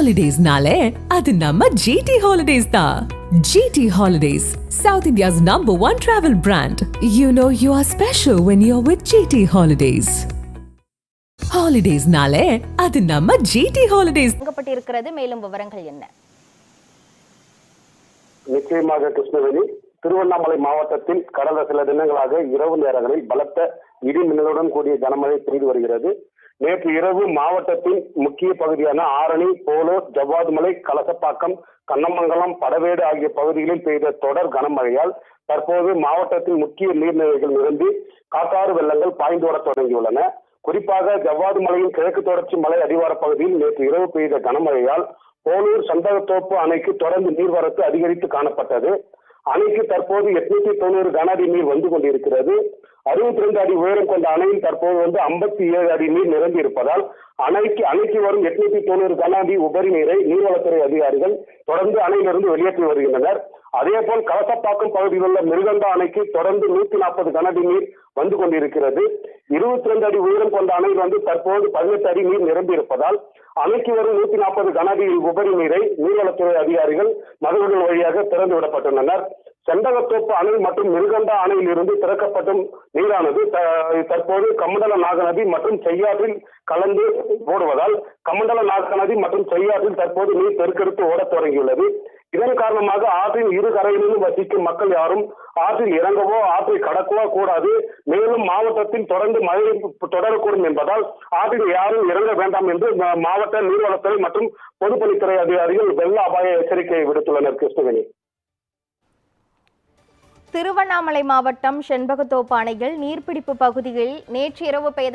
ஹாலிடேஸ்னாலே அது நம்ம ஜிடி ஹாலிடேஸ் தான் GT holidays South India's number one travel brand you know you are special when you are with GT holidays ஹாலிடேஸ்னாலே அது நம்ம ஜிடி ஹாலிடேஸ் வழங்கப்பட்டிருக்கிறது மேலும் விவரங்கள் என்ன? நிச்சயமாக கிருஷ்ணவேணி திருவண்ணாமலை மாவட்டத்தில் கடந்த சில தினங்களாக இரவு நேரங்களில் பலத்த இடி மின்னலுடன் கூடிய கனமழை பெய்து வருகிறது. நேற்று இரவு மாவட்டத்தின் முக்கிய பகுதியான ஆரணி போலூர் ஜவ்வாதுமலை கலசப்பாக்கம் கண்ணமங்கலம் படவேடு ஆகிய பகுதிகளில் பெய்த தொடர் கனமழையால் தற்போது மாவட்டத்தின் முக்கிய நீர்நிலைகள் நிரம்பி காத்தாறு வெள்ளங்கள் பாய்ந்து வர தொடங்கியுள்ளன. குறிப்பாக ஜவ்வாது மலையின் கிழக்கு தொடர்ச்சி மலை அடிவார பகுதியில் நேற்று இரவு பெய்த கனமழையால் போலூர் சந்தகத்தோப்பு அணைக்கு தொடர்ந்து நீர்வரத்து அதிகரித்து காணப்பட்டது. அணைக்கு தற்போது எட்நூத்தி தொண்ணூறு கன அடி நீர் வந்து கொண்டிருக்கிறது. அறுபத்தி ரெண்டு அடி உயரம் கொண்ட அணையில் தற்போது வந்து ஐம்பத்தி ஏழு அடி நீர் நிரம்பி இருப்பதால் அணைக்கு அணைக்கு வரும் எட்நூத்தி தொண்ணூறு கன அடி உபரி நீரை நீர்வளத்துறை அதிகாரிகள் தொடர்ந்து அணையிலிருந்து வெளியேற்றி வருகின்றனர். அதே போல் கலசப்பாக்கம் பகுதியில் உள்ள மிருகண்டா அணைக்கு தொடர்ந்து நூத்தி நாற்பது கன அடி நீர் வந்து கொண்டிருக்கிறது. இருபத்தி ரெண்டு அடி உயரம் கொண்ட அணையில் வந்து தற்போது பதினெட்டு அடி நீர் நிரம்பி இருப்பதால் அணைக்கு வரும் நூத்தி நாற்பது கன அடி உபரி நீரை நீர்வளத்துறை அதிகாரிகள் மதுரைகள் வழியாக திறந்து விடப்பட்டுள்ளனர். செண்டகத்தோப்பு அணை மற்றும் மிருகண்டா அணையில் இருந்து திறக்கப்படும் நீரானது த- தற்போது கமண்டல நாகநதி மற்றும் செய்யாற்றில் கலந்து ஓடுவதால் கமண்டல நாகநதி மற்றும் செய்யாற்றில் தற்போது நீர் பெருக்கெடுத்து ஓடத் தொடங்கியுள்ளது. இதன் காரணமாக ஆற்றின் இரு கரையிலும் வசிக்கும் மக்கள் யாரும் ஆற்றில் இறங்கவோ ஆற்றை கடக்கவோ கூடாது. மேலும் மாவட்டத்தில் தொடர்ந்து மழை தொடரக்கூடும் என்பதால் ஆற்றில் யாரும் இறங்க வேண்டாம் என்று மாவட்ட நீர்வளத்துறை மற்றும் பொதுப்பணித்துறை அதிகாரிகள் வெள்ள அபாய எச்சரிக்கையை விடுத்துள்ளனர் கிருஷ்ணவேணி திருவண்ணாமலை மாவட்டம் செண்பகத்தோப்பு அணையில் நீர்பிடிப்பு பகுதியில் நேற்று இரவு பெய்த